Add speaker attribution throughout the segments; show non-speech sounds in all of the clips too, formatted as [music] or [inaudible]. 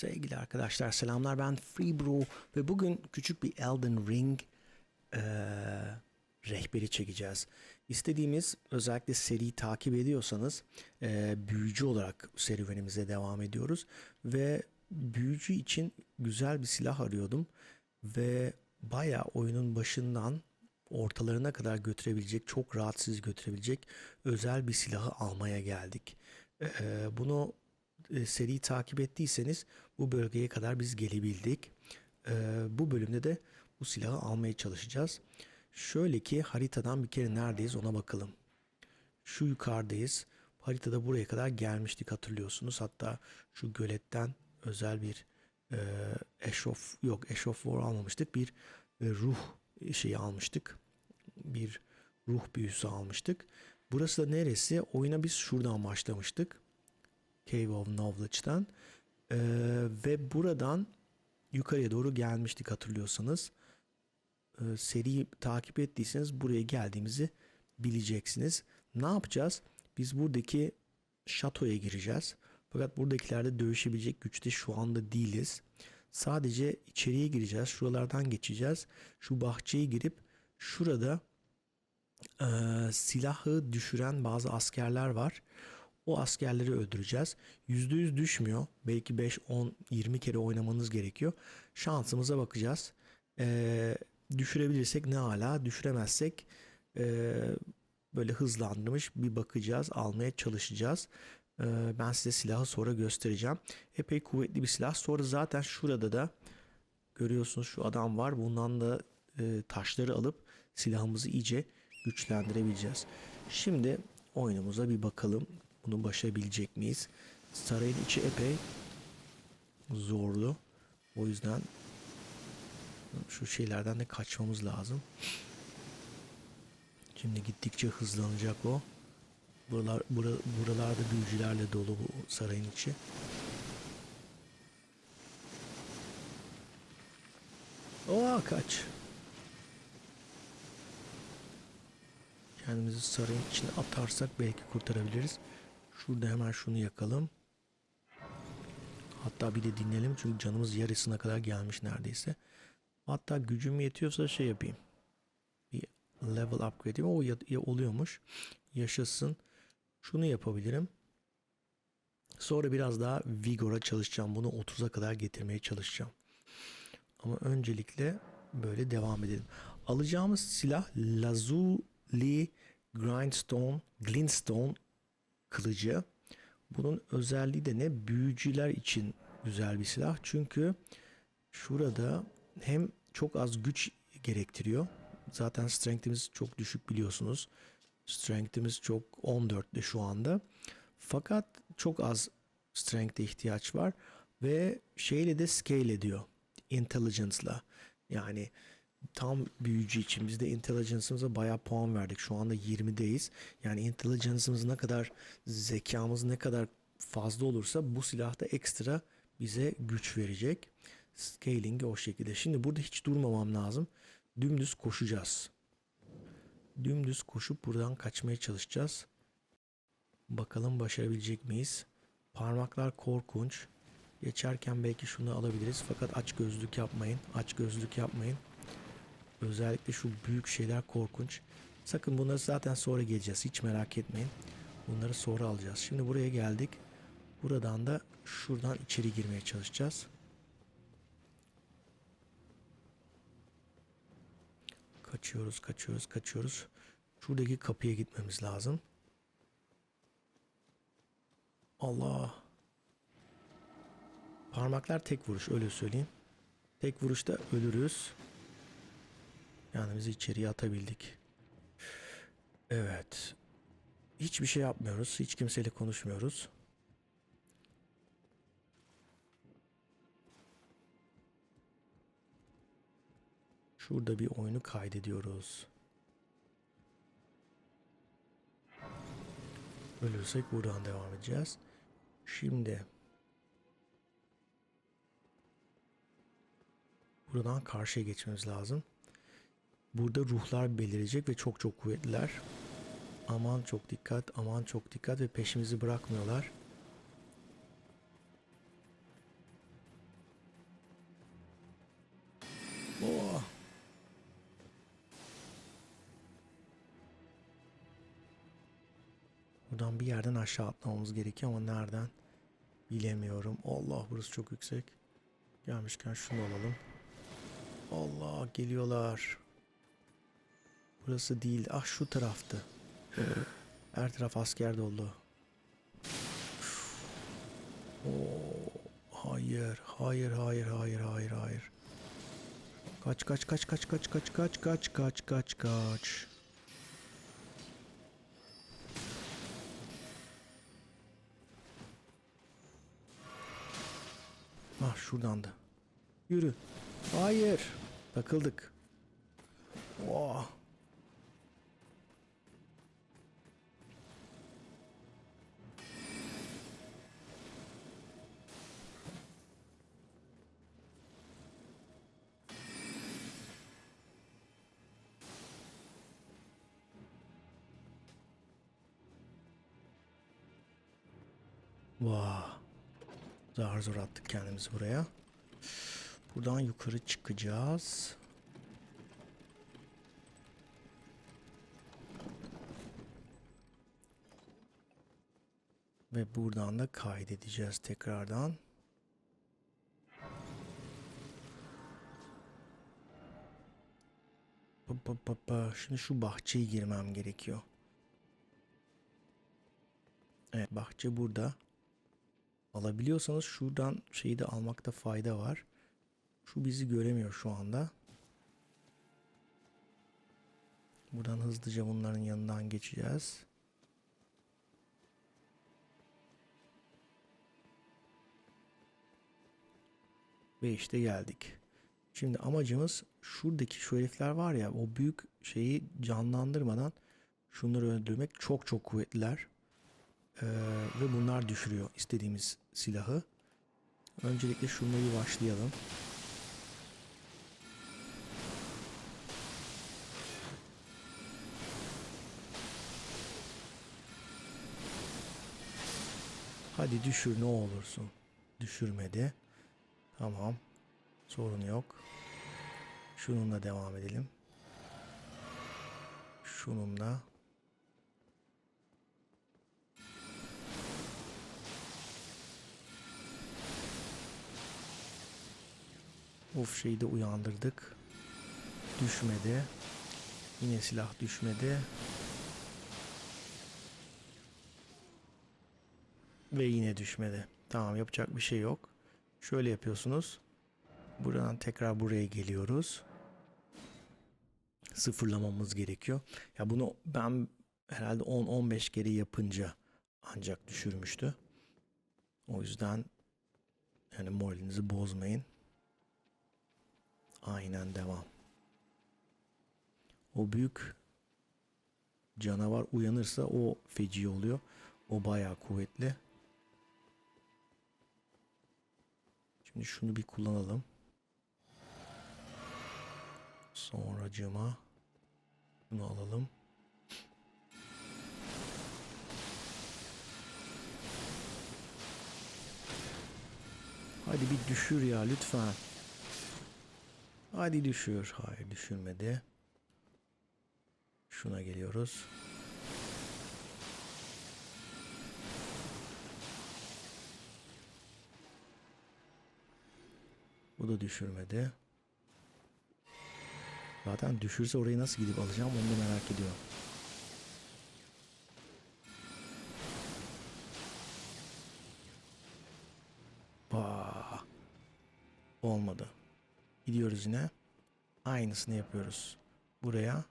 Speaker 1: Sevgili arkadaşlar selamlar ben Freebro ve bugün küçük bir Elden Ring eee, rehberi çekeceğiz. İstediğimiz özellikle seriyi takip ediyorsanız eee, büyücü olarak serüvenimize devam ediyoruz ve büyücü için güzel bir silah arıyordum ve bayağı oyunun başından ortalarına kadar götürebilecek, çok rahatsız götürebilecek özel bir silahı almaya geldik. Ee, bunu e, seriyi takip ettiyseniz bu bölgeye kadar biz gelebildik. Ee, bu bölümde de bu silahı almaya çalışacağız. Şöyle ki haritadan bir kere neredeyiz ona bakalım. Şu yukarıdayız. Haritada buraya kadar gelmiştik hatırlıyorsunuz. Hatta şu göletten özel bir e, eşof yok eşof war almamıştık. Bir e, ruh şeyi almıştık. Bir ruh büyüsü almıştık. Burası da neresi? Oyuna biz şuradan başlamıştık. Cave of Knowledge'dan. Ee, ve buradan yukarıya doğru gelmiştik hatırlıyorsanız. Ee, seriyi takip ettiyseniz buraya geldiğimizi bileceksiniz. Ne yapacağız? Biz buradaki şatoya gireceğiz. Fakat buradakilerde dövüşebilecek güçte şu anda değiliz. Sadece içeriye gireceğiz. Şuralardan geçeceğiz. Şu bahçeye girip şurada e, silahı düşüren bazı askerler var. O askerleri öldüreceğiz. %100 düşmüyor. Belki 5, 10, 20 kere oynamanız gerekiyor. Şansımıza bakacağız. E, düşürebilirsek ne ala, düşüremezsek e, böyle hızlandırmış bir bakacağız, almaya çalışacağız. E, ben size silahı sonra göstereceğim. Epey kuvvetli bir silah. Sonra zaten şurada da görüyorsunuz şu adam var. Bundan da e, taşları alıp silahımızı iyice güçlendirebileceğiz. Şimdi oyunumuza bir bakalım. Bunu başarabilecek miyiz? Sarayın içi epey zorlu. O yüzden şu şeylerden de kaçmamız lazım. Şimdi gittikçe hızlanacak o. Buralar, bura, buralarda büyücülerle dolu bu sarayın içi. Oha kaç. Kendimizi sarayın içine atarsak belki kurtarabiliriz. Şurada hemen şunu yakalım. Hatta bir de dinleyelim çünkü canımız yarısına kadar gelmiş neredeyse. Hatta gücüm yetiyorsa şey yapayım. Bir level upgrade. O ya, ya oluyormuş. Yaşasın. Şunu yapabilirim. Sonra biraz daha Vigor'a çalışacağım. Bunu 30'a kadar getirmeye çalışacağım. Ama öncelikle böyle devam edelim. Alacağımız silah Lazuli Grindstone, Glintstone kılıcı. Bunun özelliği de ne? Büyücüler için güzel bir silah. Çünkü şurada hem çok az güç gerektiriyor. Zaten strength'imiz çok düşük biliyorsunuz. Strength'imiz çok 14'te şu anda. Fakat çok az strength'e ihtiyaç var ve şeyle de scale ediyor. Intelligence'la. Yani tam büyücü için biz de intelligence'ımıza bayağı puan verdik. Şu anda 20'deyiz. Yani intelligence'ımız ne kadar zekamız ne kadar fazla olursa bu silah da ekstra bize güç verecek. Scaling'i o şekilde. Şimdi burada hiç durmamam lazım. Dümdüz koşacağız. Dümdüz koşup buradan kaçmaya çalışacağız. Bakalım başarabilecek miyiz? Parmaklar korkunç. Geçerken belki şunu alabiliriz. Fakat aç gözlük yapmayın. Aç gözlük yapmayın. Özellikle şu büyük şeyler korkunç. Sakın bunları zaten sonra geleceğiz. Hiç merak etmeyin. Bunları sonra alacağız. Şimdi buraya geldik. Buradan da şuradan içeri girmeye çalışacağız. Kaçıyoruz, kaçıyoruz, kaçıyoruz. Şuradaki kapıya gitmemiz lazım. Allah. Parmaklar tek vuruş öyle söyleyeyim. Tek vuruşta ölürüz. Yani bizi içeriye atabildik. Evet. Hiçbir şey yapmıyoruz. Hiç kimseyle konuşmuyoruz. Şurada bir oyunu kaydediyoruz. Ölürsek buradan devam edeceğiz. Şimdi buradan karşıya geçmemiz lazım. Burada ruhlar belirecek ve çok çok kuvvetliler. Aman çok dikkat, aman çok dikkat ve peşimizi bırakmıyorlar. Oh. Buradan bir yerden aşağı atlamamız gerekiyor ama nereden bilemiyorum. Allah burası çok yüksek. Gelmişken şunu alalım. Allah geliyorlar. Burası değil. Ah şu taraftı. Her taraf asker dolu. Oo, hayır, hayır, hayır, hayır, hayır, hayır. Kaç, kaç, kaç, kaç, kaç, kaç, kaç, kaç, kaç, kaç, kaç. Ah şuradandı. Yürü. Hayır. Takıldık. Oh. Vah. Zar zor attık kendimizi buraya. Buradan yukarı çıkacağız. Ve buradan da kaydedeceğiz tekrardan. Şimdi şu bahçeye girmem gerekiyor. Evet bahçe burada. Alabiliyorsanız şuradan şeyi de almakta fayda var. Şu bizi göremiyor şu anda. Buradan hızlıca bunların yanından geçeceğiz. Ve işte geldik. Şimdi amacımız şuradaki şu herifler var ya o büyük şeyi canlandırmadan şunları öldürmek çok çok kuvvetliler. Ee, ve bunlar düşürüyor istediğimiz silahı. Öncelikle şununla bir başlayalım. Hadi düşür ne olursun. Düşürmedi. Tamam. Sorun yok. Şununla devam edelim. Şununla. Of şeyi de uyandırdık. Düşmedi. Yine silah düşmedi. Ve yine düşmedi. Tamam yapacak bir şey yok. Şöyle yapıyorsunuz. Buradan tekrar buraya geliyoruz. Sıfırlamamız gerekiyor. Ya bunu ben herhalde 10-15 kere yapınca ancak düşürmüştü. O yüzden yani moralinizi bozmayın. Aynen devam. O büyük canavar uyanırsa o feci oluyor. O bayağı kuvvetli. Şimdi şunu bir kullanalım. Sonracığıma bunu alalım. Hadi bir düşür ya lütfen. Hadi düşür. Hayır düşürmedi. Şuna geliyoruz. Bu da düşürmedi. Zaten düşürse orayı nasıl gidip alacağım onu da merak ediyorum. Yine. Aynısını yapıyoruz. Buraya.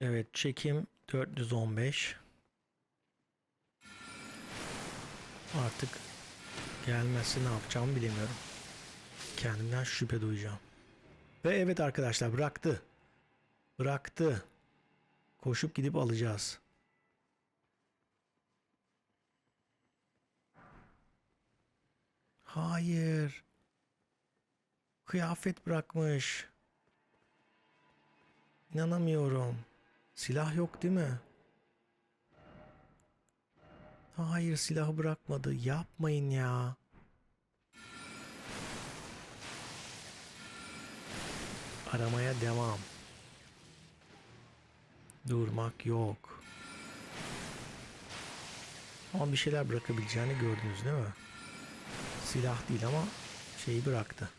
Speaker 1: Evet çekim 415. Artık gelmezse ne yapacağımı bilemiyorum. Kendimden şüphe duyacağım. Ve evet arkadaşlar bıraktı. Bıraktı. Koşup gidip alacağız. Hayır. Kıyafet bırakmış. İnanamıyorum. Silah yok değil mi? Hayır silahı bırakmadı. Yapmayın ya. Aramaya devam. Durmak yok. Ama bir şeyler bırakabileceğini gördünüz değil mi? Silah değil ama şeyi bıraktı.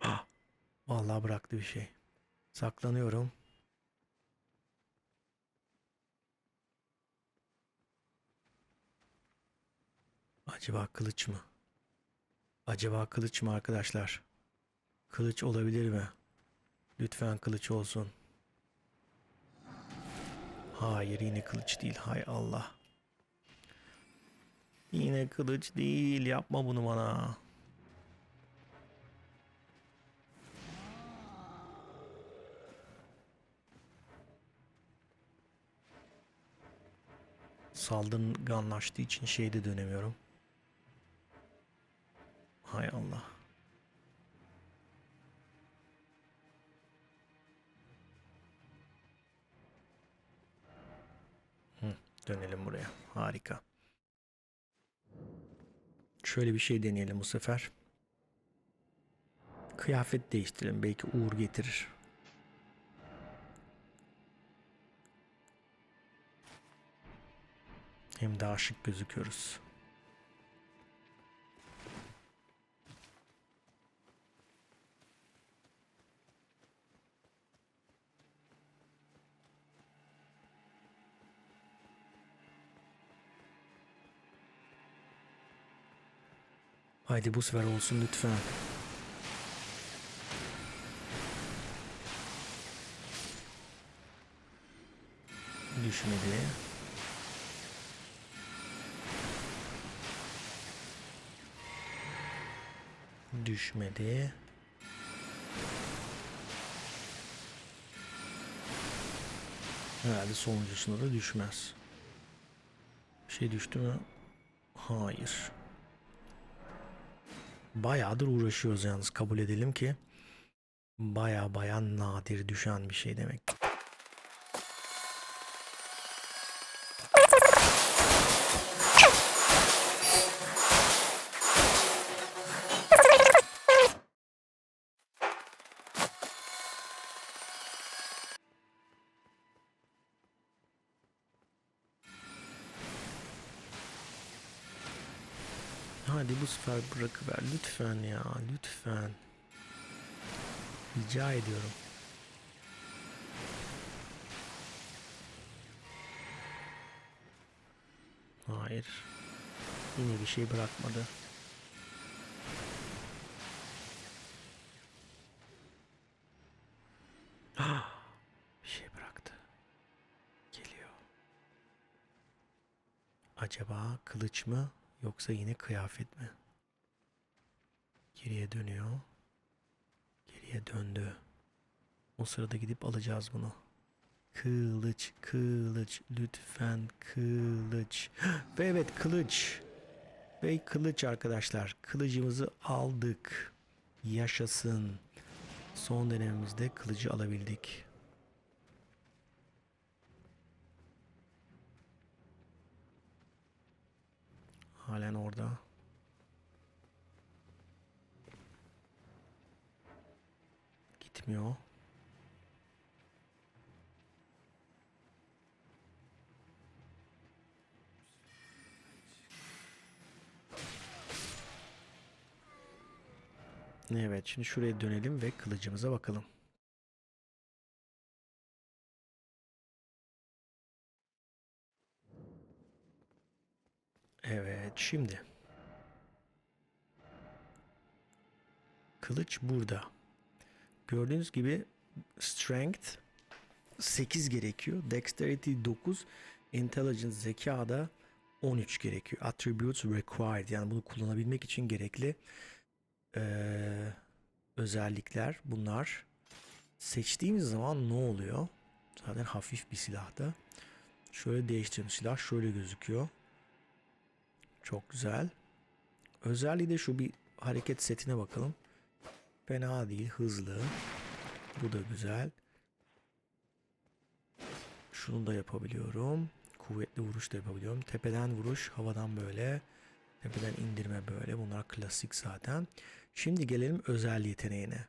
Speaker 1: Ah, vallahi bıraktı bir şey. Saklanıyorum. Acaba kılıç mı? Acaba kılıç mı arkadaşlar? Kılıç olabilir mi? Lütfen kılıç olsun. Hayır yine kılıç değil. Hay Allah. Yine kılıç değil. Yapma bunu bana. Saldırganlaştığı için şeyde dönemiyorum. Hay Allah. Hı, dönelim buraya. Harika. Şöyle bir şey deneyelim bu sefer. Kıyafet değiştirelim. Belki uğur getirir. Hem daha şık gözüküyoruz. Haydi bu sefer olsun lütfen. Düşmedi. Düşmedi. Herhalde sonuncusunda da düşmez. Bir şey düştü mü? Hayır. Bayağıdır uğraşıyoruz yalnız kabul edelim ki baya baya nadir düşen bir şey demek. Sefer bırakıver lütfen ya lütfen. Rica ediyorum. Hayır. Yine bir şey bırakmadı. Ah, bir şey bıraktı. Geliyor. Acaba kılıç mı yoksa yine kıyafet mi? Geriye dönüyor. Geriye döndü. O sırada gidip alacağız bunu. Kılıç, kılıç, lütfen kılıç. [gasps] Ve evet kılıç. Ve kılıç arkadaşlar. Kılıcımızı aldık. Yaşasın. Son dönemimizde kılıcı alabildik. Halen orada. Gitmiyor. Evet şimdi şuraya dönelim ve kılıcımıza bakalım. Evet şimdi. Kılıç burada. Gördüğünüz gibi Strength 8 gerekiyor. Dexterity 9. Intelligence zekada 13 gerekiyor. Attributes required yani bunu kullanabilmek için gerekli eee, özellikler bunlar. Seçtiğimiz zaman ne oluyor? Zaten hafif bir silahta. Şöyle değiştirdim. Silah şöyle gözüküyor. Çok güzel. Özelliği de şu bir hareket setine bakalım. Fena değil. Hızlı. Bu da güzel. Şunu da yapabiliyorum. Kuvvetli vuruş da yapabiliyorum. Tepeden vuruş, havadan böyle. Tepeden indirme böyle. Bunlar klasik zaten. Şimdi gelelim özel yeteneğine.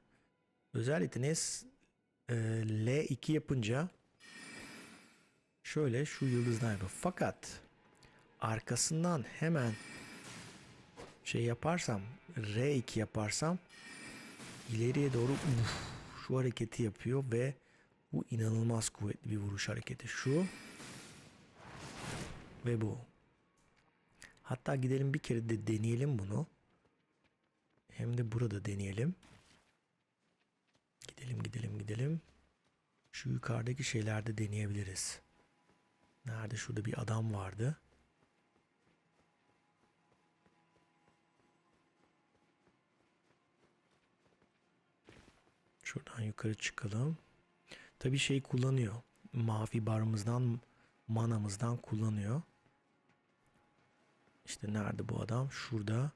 Speaker 1: Özel yeteneği e, L2 yapınca şöyle şu yıldızdan yapıyor. Fakat arkasından hemen şey yaparsam R2 yaparsam ileriye doğru uf, şu hareketi yapıyor ve bu inanılmaz kuvvetli bir vuruş hareketi. Şu ve bu. Hatta gidelim bir kere de deneyelim bunu. Hem de burada deneyelim. Gidelim gidelim gidelim. Şu yukarıdaki şeylerde deneyebiliriz. Nerede? Şurada bir adam vardı. Şuradan yukarı çıkalım. Tabii şey kullanıyor. Mavi barımızdan, manamızdan kullanıyor. İşte nerede bu adam? Şurada.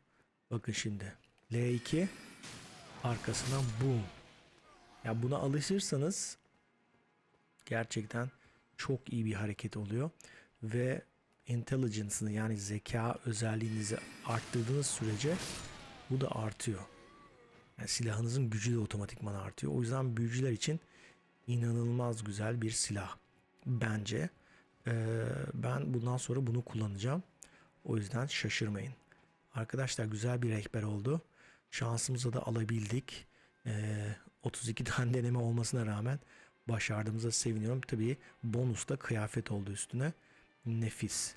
Speaker 1: Bakın şimdi. L2 arkasından boom. Ya buna alışırsanız gerçekten çok iyi bir hareket oluyor ve intelligence'ını yani zeka özelliğinizi arttırdığınız sürece bu da artıyor. Yani silahınızın gücü de otomatikman artıyor. O yüzden büyücüler için inanılmaz güzel bir silah. Bence. Ee, ben bundan sonra bunu kullanacağım. O yüzden şaşırmayın. Arkadaşlar güzel bir rehber oldu. Şansımıza da alabildik. Ee, 32 [laughs] tane deneme olmasına rağmen başardığımıza seviniyorum. Tabii bonus da kıyafet oldu üstüne. Nefis.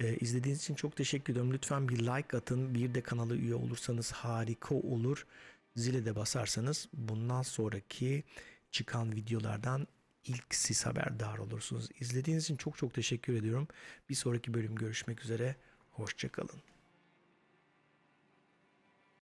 Speaker 1: Ee, izlediğiniz için çok teşekkür ediyorum. Lütfen bir like atın. Bir de kanala üye olursanız harika olur. Zile de basarsanız bundan sonraki çıkan videolardan ilk siz haberdar olursunuz. İzlediğiniz için çok çok teşekkür ediyorum. Bir sonraki bölüm görüşmek üzere. Hoşçakalın.